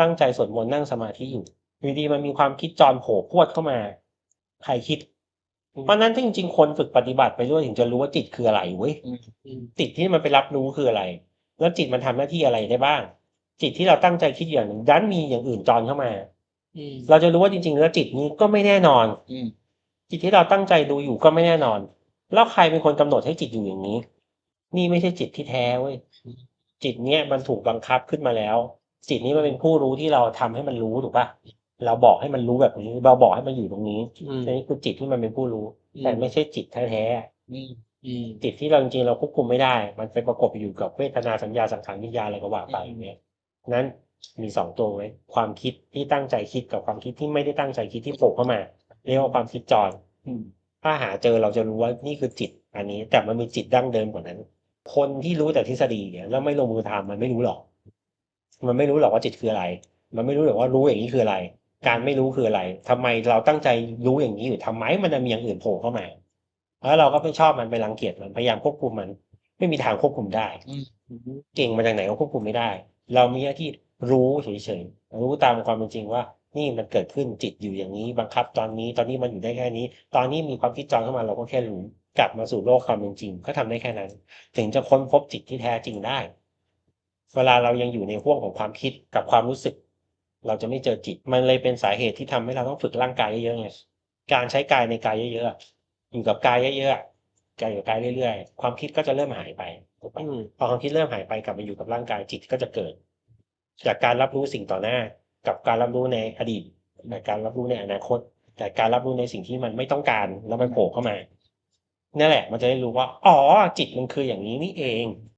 ตั้งใจสวดมนต์นั่งสมาธิอยู่อยู่ดีมันมีความคิดจรโผล่พรวดเข้ามาใครคิด เพราะฉะนั้นจริงๆคนฝึกปฏิบัติไปด้วยถึงจะรู้ว่าจิตคืออะไรเว้ยอืมอืมจิตที่มันไปรับรู้คืออะไร แล้วจิตมันทำหน้าที่อะไรได้บ้าง จิตที่เราตั้งใจคิดอย่างหนึ่งดันมีอย่างอื่นจรเข้ามาอืมเราจะรู้ว่าจริงๆแล้วจิตนี้ก็ไม่แน่นอนอืมจิตที่เราตั้งใจดูอยู่ก็ไม่แน่นอน แล้วใครเป็นคนกำหนดให้จิตอยู่อย่างนี้ นี่ไม่ใช่จิตที่แท้เว้ยจิตเนี้ยมันถูกบังคับขึ้นมาแล้ว จิตนี้มันเป็นผู้รู้ที่เราทำให้มันรู้ถูกปะเราบอกให้มันรู้แบบนี้ เราบอกให้มันอยู่ตรงนี้อืมนี่คือจิตที่มันเป็นผู้รู้อืมแต่ไม่ใช่จิตแท้อืมอืมๆจิตที่เราจริงๆเราควบคุมไม่ได้ มันไปประกบอยู่กับเวทนาสัญญาสังขารวิญญาณอะไรก็ว่าไปอืมเนี่ยนั้นมีสองตัวไว้ ความคิดที่ตั้งใจคิดกับความคิดที่ไม่ได้ตั้งใจคิดที่โผล่เข้ามา เรียกว่าความคิดจรอืมถ้าหาเจอเราจะรู้ว่านี่คือจิต อันนี้แต่มันมีจิตดั้งเดิมกว่านั้น คนที่รู้แต่ทฤษฎีเนี่ยแล้วไม่ลงมือทำมันไม่รู้หรอก มันไม่รู้หรอกว่าจิตคืออะไร มันไม่รู้หรอกว่ารู้อย่างนี้คืออะไร การไม่รู้คืออะไรทำไมเราตั้งใจรู้อย่างนี้อยู่ทำไมมันจะมีอย่างอื่นโผล่เข้ามาแล้วเราก็ไม่ชอบมันไปรังเกียจมันพยายามควบคุมมัน ไม่มีทางควบคุมได้อืเก่งมาจากไหนก็ควบคุมไม่ได้ เรามีหน้าที่รู้เฉยๆรู้ตามความเป็นจริงว่า นี่มันเกิดขึ้นจิตอยู่อย่างนี้ บังคับตอนนี้ ตอนนี้มันอยู่ได้แค่นี้ ตอนนี้มีความคิดจองเข้ามาเราก็แค่รู้กลับมาสู่โลกความเป็นจริง ก็ทำได้แค่นั้น ถึงจะค้นพบจิตที่แท้จริงได้ เวลาเรายังอยู่ในห่วงของความคิดกับความรู้สึก เราจะไม่เจอจิต มันเลยเป็นสาเหตุที่ทำให้เราต้องฝึกร่างกายเยอะๆไงการใช้กายในกายเยอะๆอะอยู่กับกายเยอะๆอะกายอยู่กับกายเรื่อยๆ ความคิดก็จะเริ่มหายไปถูกปะอืมพอความคิดเริ่มหายไปกลับมาอยู่กับร่างกายจิตก็จะเกิด จากการรับรู้สิ่งต่อหน้า กับการรับรู้ในอดีตกับการรับรู้ในอนาคต แต่การรับรู้ในสิ่งที่มันไม่ต้องการแล้วมันโผล่เข้ามานั่นแหละ มันจะได้รู้ว่า อ๋อ จิตมันคืออย่างนี้นี่เอง